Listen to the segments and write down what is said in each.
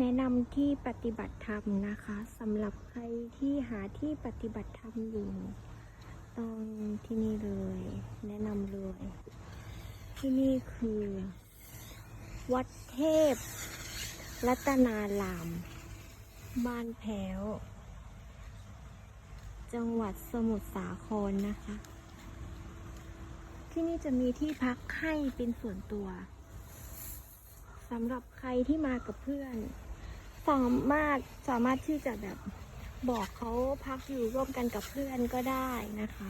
แนะนำที่ปฏิบัติธรรมนะคะสำหรับใครที่หาที่ปฏิบัติธรรมอยู่ต้องที่นี่เลย แนะนำเลย ที่นี่คือ วัดเทพ รัตนาราม บ้านแพ้ว จังหวัดสมุทรสาครนะคะ ที่นี่จะมีที่พักให้เป็นส่วนตัว สำหรับใครที่มากับเพื่อน สามารถสามารถที่จะแบบบอกเขาพักอยู่ร่วมกันกับเพื่อนก็ได้นะคะ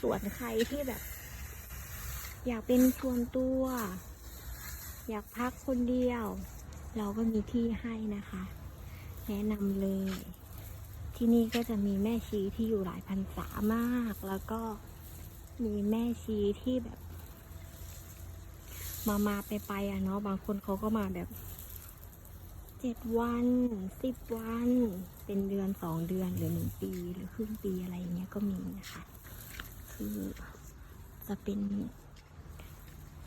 ส่วนใครที่แบบ อยากเป็นส่วนตัว อยากพักคนเดียว เราก็มีที่ให้นะคะ แนะนำเลย ที่นี่ก็จะมีแม่ชีที่อยู่หลายพรรษามาก แล้วก็มีแม่ชีที่แบบ มามาไปไปๆอะเนาะบางคนเขาก็มาแบบเจ็ดวันสิบวัน เป็นเดือนสองเดือนหรือหนึ่งปีหรือครึ่งปีอะไรอย่างเงี้ยก็มีนะคะ คือจะเป็น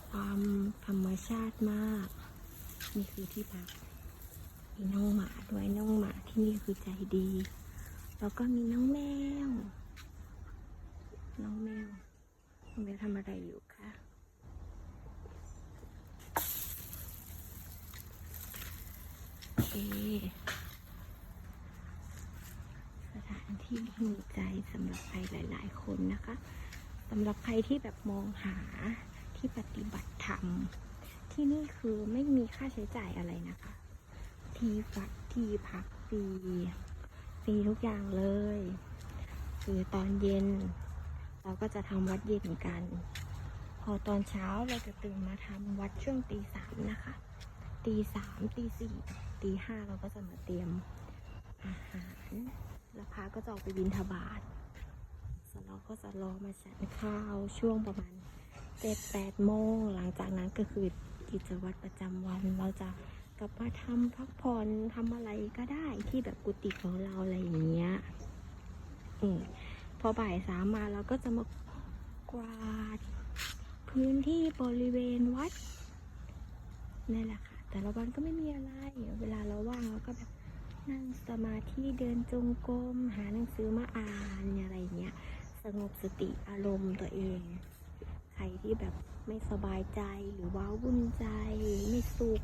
ความธรรมชาติมาก นี่คือที่พักมีน้องหมาด้วยน้องหมาที่นี่คือใจดี แล้วก็มีน้องแมว น้องแมวน้องแมวทำอะไรอยู่คะ โอเคสถานที่หิวใจสำหรับใครหลาย ๆ คนนะคะสำหรับใครที่แบบมองหาที่ปฏิบัติธรรม ที่นี่คือไม่มีค่าใช้จ่ายอะไรนะคะ ที่พักที่พักฟรีฟรีทุกอย่างเลย คือตอนเย็น เราก็จะทำวัดเย็นกัน พอตอนเช้าเราจะตื่นมาทำวัดช่วงตีสามนะคะ ตีสามตีสี่ตีห้าเราก็จะมาเตรียมอาหารแล้วพระก็จะออกไปบินทบาทส่วนเราก็จะรอมาฉันข้าวช่วงประมาณเจ็ดแปดโมงหลังจากนั้นก็คือกิจวัตรประจำวันเราจะกลับมาทำพักผ่อนทำอะไรก็ได้ที่แบบกุฏิของเราอะไรอย่างเงี้ยอืมพอบ่ายสามมาเราก็จะมากวาดพื้นที่บริเวณวัดนั่นแหละค่ะ แต่ละวันก็ไม่มีอะไร เวลาเราว่างเราก็แบบนั่งสมาธิเดินจงกรมหาหนังสือมาอ่านอะไรเงี้ย สงบสติอารมณ์ตัวเอง ใครที่แบบไม่สบายใจหรือว่าวุ่นใจไม่สุข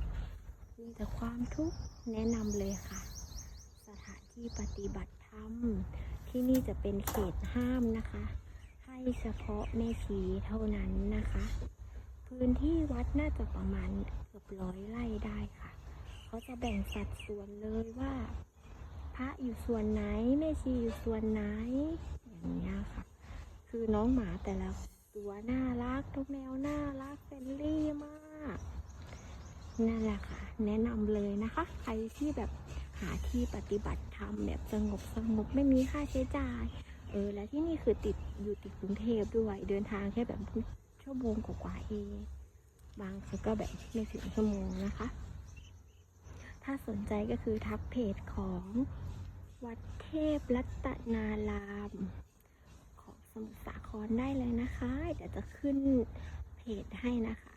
มีแต่ความทุกข์แนะนำเลยค่ะ สถานที่ปฏิบัติธรรมที่นี่จะเป็นเขตห้ามนะคะ ให้เฉพาะแม่ชีเท่านั้นนะคะ พื้นที่วัดน่าจะประมาณเกือบร้อยไร่ได้ค่ะ เขาจะแบ่งสัดส่วนเลยว่า พระอยู่ส่วนไหนแม่ชีอยู่ส่วนไหน อย่างเงี้ยค่ะ คือน้องหมาแต่ละตัวน่ารักทุกแมวน่ารักเฟรนลี่มากนั่นแหละค่ะ แนะนำเลยนะคะ ใครที่แบบหาที่ปฏิบัติธรรมแบบสงบสงบไม่มีค่าใช้จ่าย เออ และที่นี่คือติดอยู่ติดกรุงเทพด้วย เดินทางแค่แบบ ชั่วโมงกว่าเองบางคนก็แบบไม่ถึงชั่วโมงนะคะ ถ้าสนใจก็คือทักเพจของวัดเทพรัตนาราม ของสมุทรสาครได้เลยนะคะ เดี๋ยวจะขึ้นเพจให้นะคะ